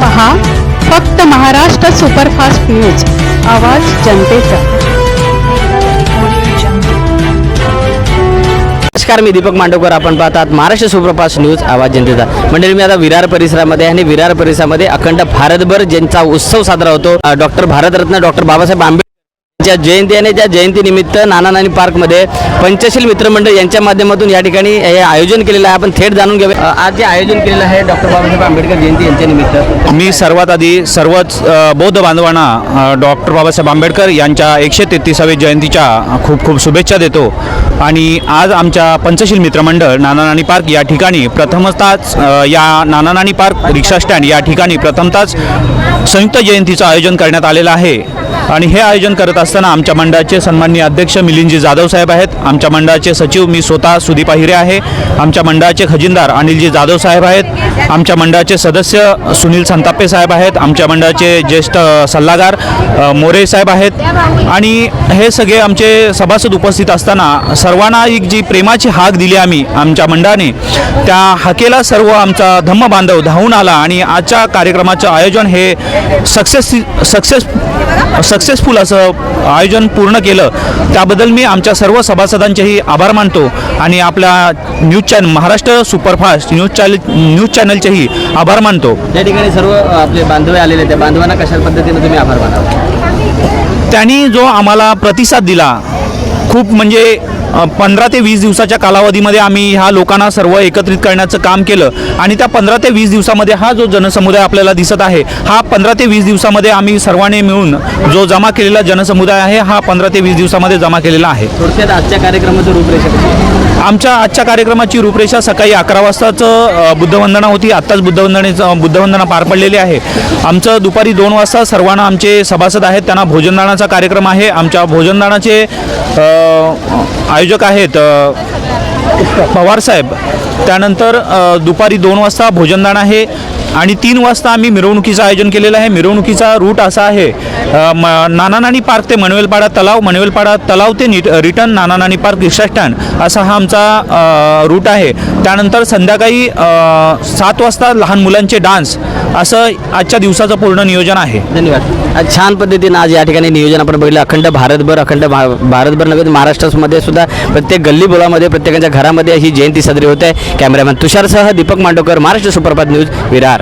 पहा फक्त Maharashtra superfast news आवाज जनतेचा. नमस्कार मी दीपक मांडवकर. आपण पाहतात महाराष्ट्र सुप्रभात न्यूज आवाज जनतेचा. मंडळी मी आता विरार परिसरामध्ये आणि विरार परिसरामध्ये अखंड भारतभर ज्यांचा उत्सव साजरा होतो डॉक्टर भारतरत्न डॉक्टर बाबासाहेब आंबेडकर ज्या जयंती आणि त्या जयंतीनिमित्त नाना नानी पार्कमध्ये पंचशील मित्रमंडळ यांच्या माध्यमातून या ठिकाणी हे आयोजन केलेलं आहे. आपण थेट जाणून घेऊया. आज जे आयोजन केलेलं आहे डॉक्टर बाबासाहेब आंबेडकर जयंती यांच्या निमित्त. मी सर्वात आधी सर्वच बौद्ध बांधवांना डॉक्टर बाबासाहेब आंबेडकर यांच्या एकशे तेहतीसाव्या जयंतीच्या खूप खूप शुभेच्छा देतो. आणि आज आमच्या पंचशील मित्रमंडळ नाना नानी पार्क या ठिकाणी प्रथमतःच या नाना नानी पार्क रिक्षा स्टँड या ठिकाणी प्रथमतःच संयुक्त जयंतीचं आयोजन करण्यात आलेलं आहे. आणि हे आयोजन करत असताना आमच्या मंडळाचे सन्माननीय अध्यक्ष मिलिंदजी जाधव साहेब आहेत. आमच्या मंडळाचे सचिव मी स्वतः सुदीप आहिरे आहे. आमच्या मंडळाचे खजिनदार अनिलजी जाधव साहेब आहेत. आमच्या मंडळाचे सदस्य सुनील संतापे साहेब आहेत. आमच्या मंडळाचे ज्येष्ठ सल्लागार मोरे साहेब आहेत. आणि हे सगळे आमचे सभासद उपस्थित असताना सर्वांना एक जी प्रेमाची हाक दिली आम्ही आमच्या मंडळाने त्या हाकेला सर्व आमचा धम्म बांधव धावून आला आणि आजच्या कार्यक्रमाचं आयोजन हे सक्सेस सक्सेस सक्सेसफुल असं आयोजन पूर्ण केलं त्याबद्दल मी आमच्या सर्व सभासदांचेही आभार मानतो. आणि आपल्या news channel Maharashtra superfast news channel news चॅनलचेही आभार मानतो. या ठिकाणी सर्व आपले बांधव आलेले त्या बांधवांना कशा पद्धतीने तुम्ही आभार मानाल? त्यांनी जो आम्हाला प्रतिसाद दिला खूप म्हणजे पंधरा ते वीस दिवसाच्या कालावधीमध्ये आम्ही ह्या लोकांना सर्व एकत्रित करण्याचं काम केलं. आणि त्या पंधरा ते वीस दिवसामध्ये हा जो जनसमुदाय आपल्याला दिसत आहे हा पंधरा ते वीस दिवसामध्ये आम्ही सर्वांनी मिळून जो जमा केलेला जनसमुदाय आहे हा पंधरा ते वीस दिवसामध्ये जमा केलेला आहे. थोडक्यात आजच्या कार्यक्रमाची रूपरेषा? आमच्या आजच्या कार्यक्रमाची रूपरेषा सकाळी अकरा वाजताचं बुद्धवंदना होती. आत्ताच बुद्धवंदनेचं बुद्धवंदना पार पडलेली आहे. आमचं दुपारी दोन वाजता सर्वांना आमचे सभासद आहेत. त्यांना भोजनदानाचा कार्यक्रम आहे. आमच्या भोजनदानाचे आयोजक आहेत पवार पवारसाहेब त्यानंतर दुपारी दोन वाजता भोजनदान आहे. आणि तीन वाजता आम्ही मिरवणुकीचं आयोजन केलेलं आहे. मिरवणुकीचा रूट असा आहे म नाना नानी पार्क ते मणवेलपाडा तलाव मणवेलपाडा तलाव ते निट return Nana Nani park rickshaw stand असा हा आमचा रूट आहे. त्यानंतर संध्याकाळी सात वाजता लहान मुलांचे डान्स असं आजच्या दिवसाचं पूर्ण नियोजन आहे. धन्यवाद. आज छान पद्धतीनं आज या ठिकाणी नियोजन आपण बघितलं. अखंड भारतभर अखंड भा भारतभर नव्हे महाराष्ट्रामध्ये सुद्धा प्रत्येक गल्ली बोलामध्ये प्रत्येकाच्या घरामध्ये ही जयंती साजरी होते कॅमेरामॅन तुषारसह दीपक मांडोकर महाराष्ट्र सुप्रभात न्यूज विरार.